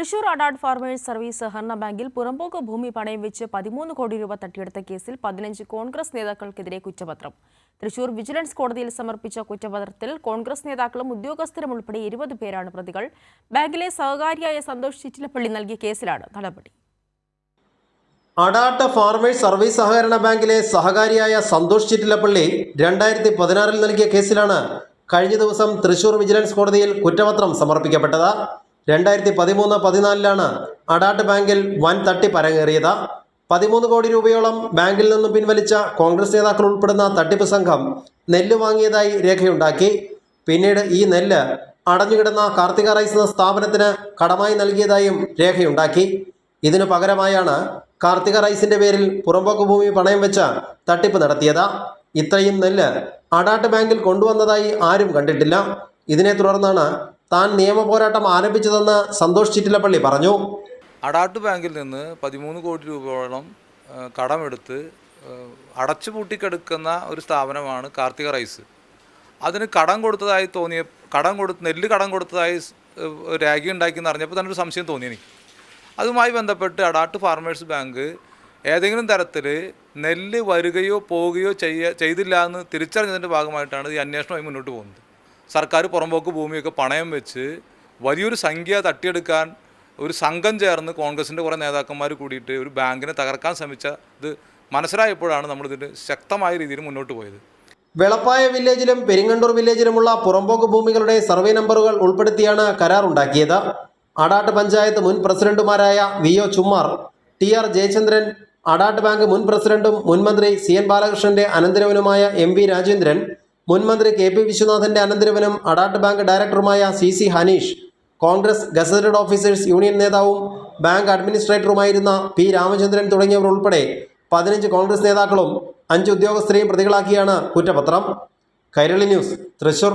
Thrissur അഡാഡ് farmers service സഹകരണ ബാങ്കിൽ പുറമ്പോക്ക് ഭൂമി പണയം വെച്ച് പതിമൂന്ന് കോടി രൂപ തട്ടിയെടുത്ത കേസിൽ പതിനഞ്ച് കോൺഗ്രസ് നേതാക്കൾക്കെതിരെ കുറ്റപത്രം. തൃശൂർ വിജിലൻസ് കോടതിയിൽ സമർപ്പിച്ച കുറ്റപത്രത്തിൽ കോൺഗ്രസ് നേതാക്കളും ഉദ്യോഗസ്ഥരും ഉൾപ്പെടെ ഇരുപത് പേരാണ് പ്രതികൾ. ബാങ്കിലെ സഹകാരിയായ സന്തോഷ് ചിറ്റിലപ്പള്ളി നൽകിയ കേസിലാണ് നടപടി. അടാട്ട ഫാർമേഴ്സ് സർവീസ് സഹകരണ ബാങ്കിലെ സഹകാരിയായ സന്തോഷ് ചിറ്റിലപ്പള്ളി രണ്ടായിരത്തി പതിനാറിൽ നൽകിയ കേസിലാണ് കഴിഞ്ഞ ദിവസം തൃശൂർ വിജിലൻസ് കോടതിയിൽ കുറ്റപത്രം സമർപ്പിക്കപ്പെട്ടത്. രണ്ടായിരത്തി പതിമൂന്ന് പതിനാലിലാണ് അടാട്ട് ബാങ്കിൽ വൻ തട്ടിപ്പ് അരങ്ങേറിയത് പതിമൂന്ന് കോടി രൂപയോളം ബാങ്കിൽ നിന്നും പിൻവലിച്ച കോൺഗ്രസ് നേതാക്കൾ ഉൾപ്പെടുന്ന തട്ടിപ്പ് സംഘം നെല്ല് വാങ്ങിയതായി രേഖയുണ്ടാക്കി. പിന്നീട് ഈ നെല്ല് അടഞ്ഞുകിടന്ന കാർത്തിക റൈസ് എന്ന സ്ഥാപനത്തിന് കടമായി നൽകിയതായും രേഖയുണ്ടാക്കി. ഇതിനു പകരമായാണ് കാർത്തിക റൈസിന്റെ പേരിൽ പുറമ്പോക്ക് ഭൂമി പണയം വെച്ച തട്ടിപ്പ് നടത്തിയത്. ഇത്രയും നെല്ല് അടാട്ട് ബാങ്കിൽ കൊണ്ടുവന്നതായി ആരും കണ്ടിട്ടില്ല. ഇതിനെ തുടർന്നാണ് താൻ നിയമ പോരാട്ടം ആരംഭിച്ചതെന്ന് സന്തോഷ് ചിറ്റിലപ്പള്ളി പറഞ്ഞു. അടാട്ട് ബാങ്കിൽ നിന്ന് പതിമൂന്ന് കോടി രൂപയോളം കടമെടുത്ത് അടച്ചു പൂട്ടിക്കെടുക്കുന്ന ഒരു സ്ഥാപനമാണ് കാർത്തിക റൈസ്. അതിന് കടം കൊടുത്തതായി തോന്നിയ കടം കൊടുത്ത് നെല്ല് കടം കൊടുത്തതായി രാഗി ഉണ്ടാക്കിയെന്ന് അറിഞ്ഞപ്പോൾ തന്നെ ഒരു സംശയം തോന്നി എനിക്ക്. അതുമായി ബന്ധപ്പെട്ട് അടാട്ട് ഫാർമേഴ്സ് ബാങ്ക് ഏതെങ്കിലും തരത്തിൽ നെല്ല് വരികയോ പോവുകയോ ചെയ്യ ചെയ്തില്ല എന്ന് തിരിച്ചറിഞ്ഞതിന്റെ ഭാഗമായിട്ടാണ് ഈ അന്വേഷണമായി മുന്നോട്ട് പോകുന്നത്. സർക്കാർ പുറമ്പോക്ക് ഭൂമിയൊക്കെ പണയം വെച്ച് വലിയൊരു സംഖ്യ തട്ടിയെടുക്കാൻ ഒരു സംഘം ചേർന്ന് കോൺഗ്രസിന്റെ കുറേ നേതാക്കന്മാർ കൂടിയിട്ട് ഒരു ബാങ്കിനെ തകർക്കാൻ ശ്രമിച്ച ഇത് മനസ്സിലായപ്പോഴാണ് നമ്മളിതിന്റെ ശക്തമായ രീതിയിൽ മുന്നോട്ട് പോയത്. വെളപ്പായ വില്ലേജിലും പെരിങ്ങണ്ടൂർ വില്ലേജിലുമുള്ള പുറമ്പോക്ക് ഭൂമികളുടെ സർവേ നമ്പറുകൾ ഉൾപ്പെടുത്തിയാണ് കരാർ ഉണ്ടാക്കിയത്. അടാട്ട് പഞ്ചായത്ത് മുൻ പ്രസിഡന്റുമാരായ V O Chummar T R Jayachandran Adat bank മുൻ പ്രസിഡന്റും മുൻ മന്ത്രി സി എൻ ബാലകൃഷ്ണന്റെ അനന്തരവനുമായ എം വി രാജേന്ദ്രൻ മുൻമന്ത്രി കെ പി വിശ്വനാഥന്റെ അനന്തരവനും അഡാട്ട് ബാങ്ക് ഡയറക്ടറുമായ C C Haneesh Congress gazetted officers union നേതാവും ബാങ്ക് അഡ്മിനിസ്ട്രേറ്ററുമായിരുന്ന പി രാമചന്ദ്രൻ തുടങ്ങിയവർ ഉൾപ്പെടെ പതിനഞ്ച് കോൺഗ്രസ് നേതാക്കളും അഞ്ച് ഉദ്യോഗസ്ഥരെയും പ്രതികളാക്കിയാണ് കുറ്റപത്രം. കൈരളി ന്യൂസ് തൃശൂർ.